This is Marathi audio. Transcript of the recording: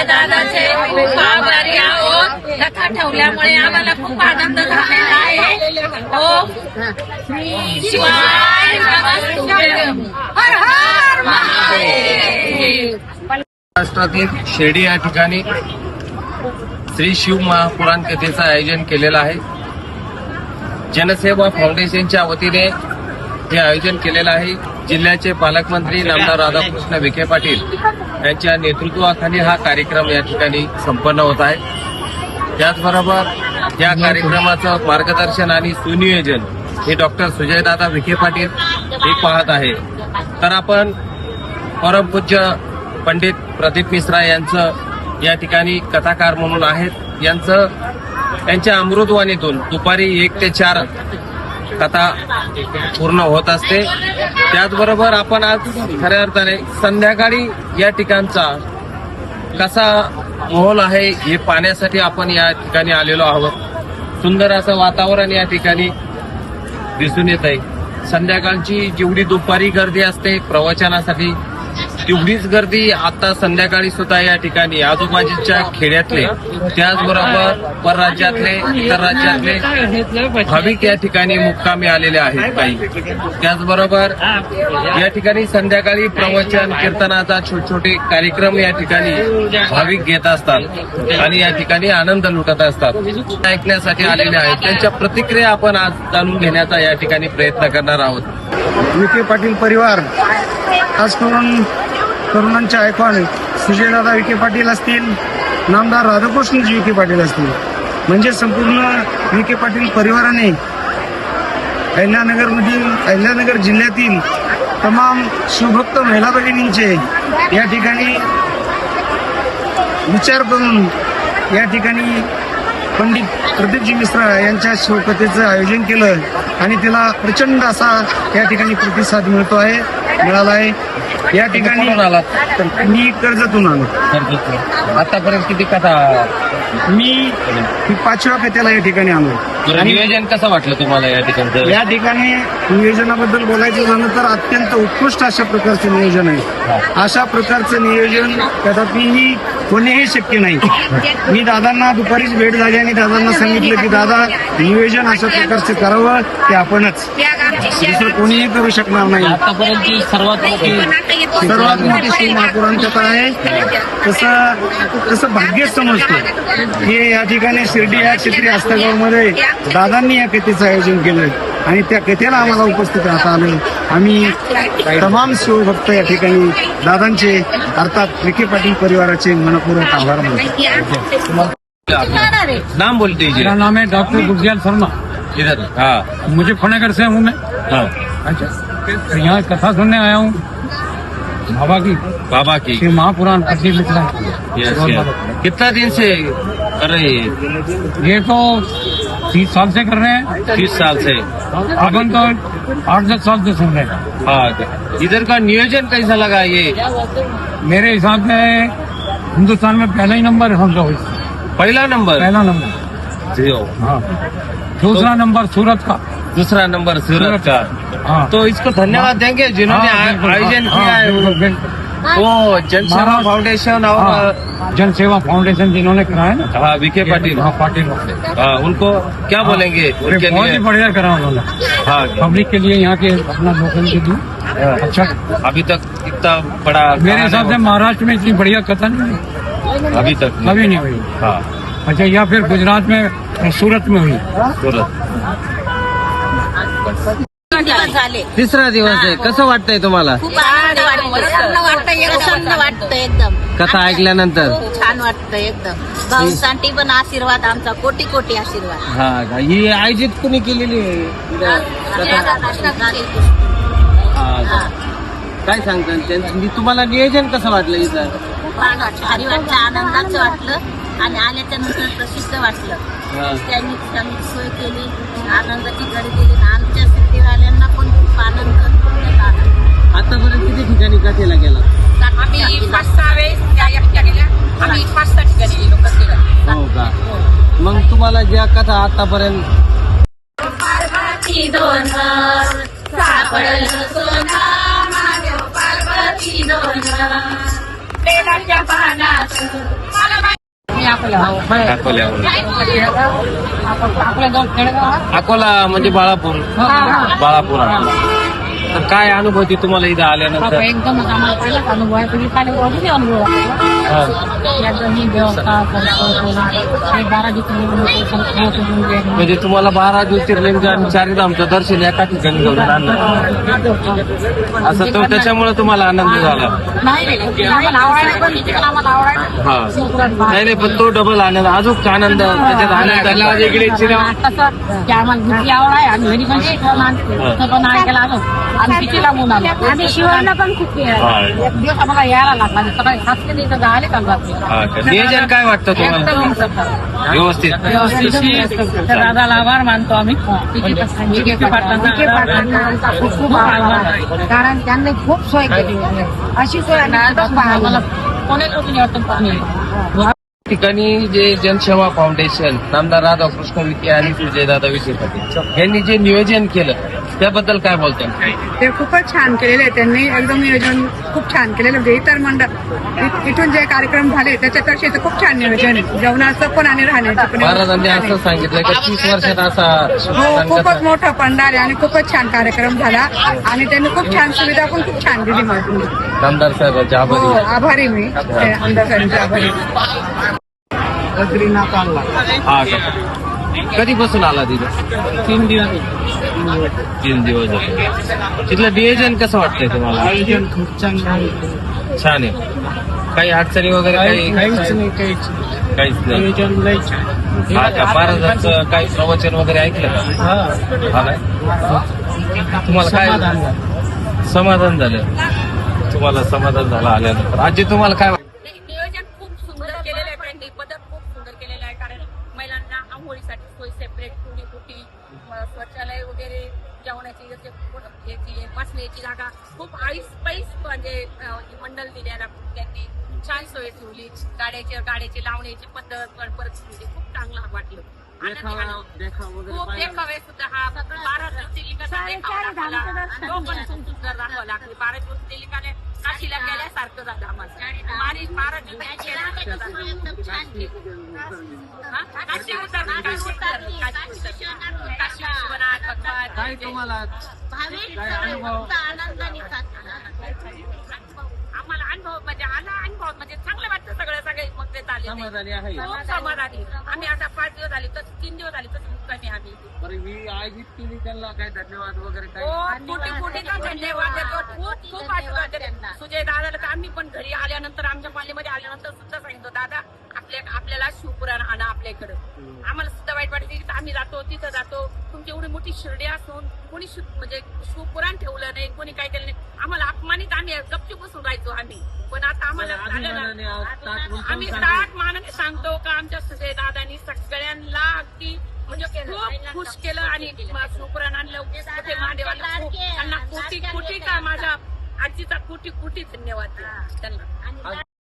दादाचे खूप आभारी आहोत कथा ठेवल्यामुळे आम्हाला खूप आनंद झालेला आहे. हो. शिवाय हर हर महाराष्ट्रातील शिर्डी या ठिकाणी श्री शिव महापुराण कथेचं आयोजन केलेलं आहे. जनसेवा फाउंडेशनच्या वतीने हे आयोजन केलेलं आहे. जिल्ह्याचे पालकमंत्री नामदार राधाकृष्ण विखे पाटील यांच्या नेतृत्वाखाली हा कार्यक्रम या ठिकाणी संपन्न होत आहे. त्याचबरोबर या कार्यक्रमाचं मार्गदर्शन आणि सुनियोजन हे डॉक्टर सुजयदादा विखे पाटील हे पाहत आहे. तर आपण परमपूज्य पंडित प्रदीप मिश्रा यांचं या ठिकाणी कथाकार म्हणून आहेत. यांचं त्यांच्या अमृतवाणीतून दुपारी एक ते चार कथा पूर्ण होत असते. त्याचबरोबर आपण आज खऱ्या अर्थाने संध्याकाळी या ठिकाणचा कसा माहोल आहे हे पाहण्यासाठी आपण या ठिकाणी आलेलो आहोत. सुंदर असं वातावरण या ठिकाणी दिसून येत आहे संध्याकाळची जेवढी दुपारी गर्दी असते प्रवचनासाठी तेवढीच गर्दी आता संध्याकाळी सुद्धा या ठिकाणी आजूबाजूच्या खेड्यातले त्याचबरोबर परराज्यातले इतर राज्यातले भाविक या ठिकाणी मुक्कामी आलेले आहेत काही. त्याचबरोबर या ठिकाणी संध्याकाळी प्रवचन कीर्तनाचा छोटे छोटे कार्यक्रम या ठिकाणी भाविक घेत असतात आणि या ठिकाणी आनंद लुटत असतात. ऐकण्यासाठी आलेले आहेत. त्यांच्या प्रतिक्रिया आपण आज जाणून घेण्याचा या ठिकाणी प्रयत्न करणार आहोत. विखे पाटील परिवार खास करून तरुणांचे आयकॉन सुजयदादा विखे पाटील असतील नामदार राधाकृष्णजी विखे पाटील असतील. म्हणजे संपूर्ण विखे पाटील परिवाराने अहिल्यानगरमधील अहिल्यानगर जिल्ह्यातील तमाम शिवभक्त महिला भगिनींचे या ठिकाणी विचार करून या ठिकाणी पंडित प्रदीपजी मिश्रा यांच्या शिवकथेचं आयोजन केलं आणि त्याला प्रचंड असा या ठिकाणी प्रतिसाद मिळतो आहे मिळाला आहे या ठिकाणी? मी कर्जतून आलो. आतापर्यंत किती कथा मी ही पाचव्या कथेला या ठिकाणी आलो. नियोजन कसं वाटलं तुम्हाला या ठिकाणचं? या ठिकाणी नियोजनाबद्दल बोलायचं झालं तर अत्यंत उत्कृष्ट अशा प्रकारचं नियोजन आहे. अशा प्रकारचं नियोजन कदापिही कोणीही शक्य नाही. मी दादांना दुपारीच भेट झाली आणि दादांना सांगितलं की दादा नियोजन अशा प्रकारचं करावं ते आपणच. दुसरं कोणीही करू शकणार नाही. आतापर्यंतची सर्वात मोठी सर्वात मोठी श्री कथा आहे तसं तसं भाग्यच समजतो हे या ठिकाणी शिर्डी या क्षेत्री हस्तगावमध्ये दादांनी या कथेचं आयोजन केलं आणि त्या कथेला आम्हाला उपस्थित राहता आलं. आम्ही तमाम शिवभक्त या ठिकाणी दादांचे अर्थात विखे पाटील परिवाराचे मनपूर्वक आभार मानतो. नाम बोल दीजिए मेरा नाम है डॉक्टर गुरजियाल शर्मा. इधर। हाँ। मुझे फनेगर से हूँ मैं। हाँ। अच्छा। तो यहाँ कथा सुनने आया हूँ। बाबा की। बाबा की। श्री महापुराण यस यस कितना दिन से कर रहे हैं? ये तो तीस साल से कर रहे हैं। तीस साल से। अपन तो आठ दस साल से सुन रहे हैं। हाँ इधर का नियोजन कैसा लगा ये? मेरे हिसाब में हिंदुस्तान में पहला ही नंबर हम लोग। पहला नंबर? पहला नंबर। हाँ। दूसरा नंबर सूरत का। दूसरा नंबर सूरत का। हाँ। तो इसको धन्यवाद देंगे जिन्होंने हाँ, आयोजन हाँ, किया है। वो जनसेवा फाउंडेशन और हाँ, जन सेवा फाउंडेशन जिन्होंने कराया ना। हाँ विखे पाटिल। हाँ पाटिल हाँ उनको क्या बोलेंगे? उनके बहुत ही लिए बढ़िया करा उन्होंने। हाँ। पब्लिक के लिए यहाँ के अपना लोकल के लिए। अच्छा। अभी तक इतना बड़ा मेरे हिसाब से महाराष्ट्र में इतनी बढ़िया कथा नहीं अभी तक। कभी नहीं हुई। हाँ। अच्छा या फिर गुजरात में सूरत में हुई सूरत. झाले तिसरा दिवस आहे. कसं वाटतंय तुम्हाला? खूप आनंद वाटतो प्रसन्न वाटतं प्रसन्न वाटतं एकदम. कथा ऐकल्यानंतर. छान वाटतं एकदम. भाऊसाठी पण आशीर्वाद आमचा कोटी कोटी आशीर्वाद. हा का? ही आयोजित कुणी केलेली? काय सांगता? त्यांचं- तुम्हाला नियोजन कसं वाटलं इथं? आनंदाचं वाटलं. आणि आल्याच्यानंतर प्रसिद्ध वाटलं. हा. त्यांनी चांगली सोय केली आनंदाची घडी दिली. आणि आमच्या सिद्धीवाल्यांना पण खूप आनंद. आतापर्यंत किती ठिकाणी कथेला गेला? आम्ही पाच सहा वेळेस आम्ही पाच सहा ठिकाणी गेलो कथेला. हो का? मग तुम्हाला ज्या कथा आतापर्यंत पार्वती दोन सापडलं सोना महादेव पार्वती दोन बेलाच्या पानात अकोला म्हणजे बाळापूर. बाळापूर. तर काय अनुभूती तुम्हाला इथं आल्यानंतर? एकदम आम्हाला पहिलाच अनुभव आहे तुम्ही पाणी किती अनुभव आहे. हा. याचं ही व्यवस्था करतो हे बारा दिवस म्हणजे तुम्हाला बारा ज्योतिर्लिंग आणि चारिधामचं दर्शन एका ठिकाणी घेऊन आणलं असं तो त्याच्यामुळे तुम्हाला आनंद झाला. नाही नाही आम्हाला आवडायला पण तिकडे आम्हाला आवडायला हा. नाही. नाही पण तो डबल आनंद अजून आनंद त्याच्यात आनंदाला वेगळी चिरा- कसं की आम्हाला आवड आहे आणि घरी पण पण ऐकायला आलो. आणि किती लांबून आलो? आम्ही शिवायला पण खूप वेळ आहे. हा. एक दिवस आम्हाला यायला लागला. आणि सकाळी सात ते इथं रात्री हा का? नियोजन काय वाटतं तुम्हाला? एकदम व्यवस्थित. दादाला आभार मानतो आम्ही. विखे पाटलांना खूप खूप आभार आहे. कारण त्यांनी खूप सोय केली. अशी सोय आम्ही कुठंच पाहिली. आम्हाला नाही. कोणी लोक वाटतं पाणी ठिकाणी जे जनसेवा फाउंडेशन नामदार राधाकृष्ण विखे आणि सुजयदादा विखे पाटील यांनी जे नियोजन केलं त्याबद्दल काय बोलतात ते खूपच छान केलेले आहे त्यांनी. एकदम नियोजन खूप छान केलेलं. म्हणजे इतर मंडळ इ- इथून जे कार्यक्रम झाले त्याच्यापेक्षा इथं खूप छान नियोजन आहे. जेवणाचं पण आणि राहण्याचं पण महाराजांनी असं सांगितलं की तीस वर्षात असा हो खूपच मोठं पंडाल आहे आणि खूपच छान कार्यक्रम झाला. आणि त्यांनी खूप छान सुविधा पण खूप छान दिली मला नामदार साहेबांचे हो आभारी. आभारी मी. ते आमदार साहेबांचे आभारी. बद्रीनाथ आणला हा का? कधीपासून आला तिथं? तीन दिवस. तीन दिवस झाले. तिथलं नियोजन कसं वाटतंय तुम्हाला? खूप चांगलं आहे. छान आहे. काही अडचणी वगैरे काही काहीच नाही काहीच काहीच नाही. नियोजन लय छान हा का? महाराजांचं काही प्रवचन वगैरे ऐकलं का? हा. हा तुम्हाला काय समाधान झालं. समाधान झालं. तुम्हाला समाधान झालं आल्यानंतर. आजी तुम्हाला काय पोट- याची बसण्याची जागा. खूप आईस पैस म्हणजे अं, मंडळ दिलेला त्यांनी. छान सोय ठेवली. गाड्याचे गाड्याची लावण्याची पद्धत पण परत म्हणजे खूप चांगलं वाटलं. खूप देखावे सुद्धा. हा बारा ज्योतिर्लिंगाचा देखावा दाखवला. तो पण खूप सुंदर दाखवला. बारा ज्योतिर्लिंगाने काशीला गेल्यासारखं झालं आम्हाला. हा? काशी उतरली, काशी उतरली, काशी उतरली. काशी विश्वनाथ, भगवान, काय तुम्हाला काय समाधानी आहे. खूप समाधानी. आम्ही आता पाच दिवस झाले तर तीन दिवस झाले तर मुक्कामी आम्ही. बरं मी आयोजित केली त्यांना काय धन्यवाद वगैरे हो काय कोटी कोटीचा धन्यवाद देतो? खूप खूप आशीर्वाद देतो. सुजय दादाला तर आम्ही पण घरी आल्यानंतर आमच्या पालीमध्ये आल्यानंतर सुद्धा सांगितलं दादा आपल्या आपल्याला शिवपुराण आणा आपल्याकडं. आम्हाला सुद्धा वाईट वाटते की आम्ही जातो तिथं जातो. तुमची एवढी मोठी शिर्डी असून कोणी म्हणजे शिवपुराण ठेवलं नाही कोणी काय केलं नाही. आम्हाला अपमानित आम्ही गपचूप बसून राहायचो आम्ही. पण आता आम्हाला झालं ना. आम्ही. ताट मानाने सांगतो का? आमच्या सुजय दादानी सगळ्यांना अगदी म्हणजे खूप खुश केलं आणि शिवपुराण आणलं. कुठे त्यांना कोटी कोटी का माझ्या आजीचा कोटी कोटी धन्यवाद त्यांना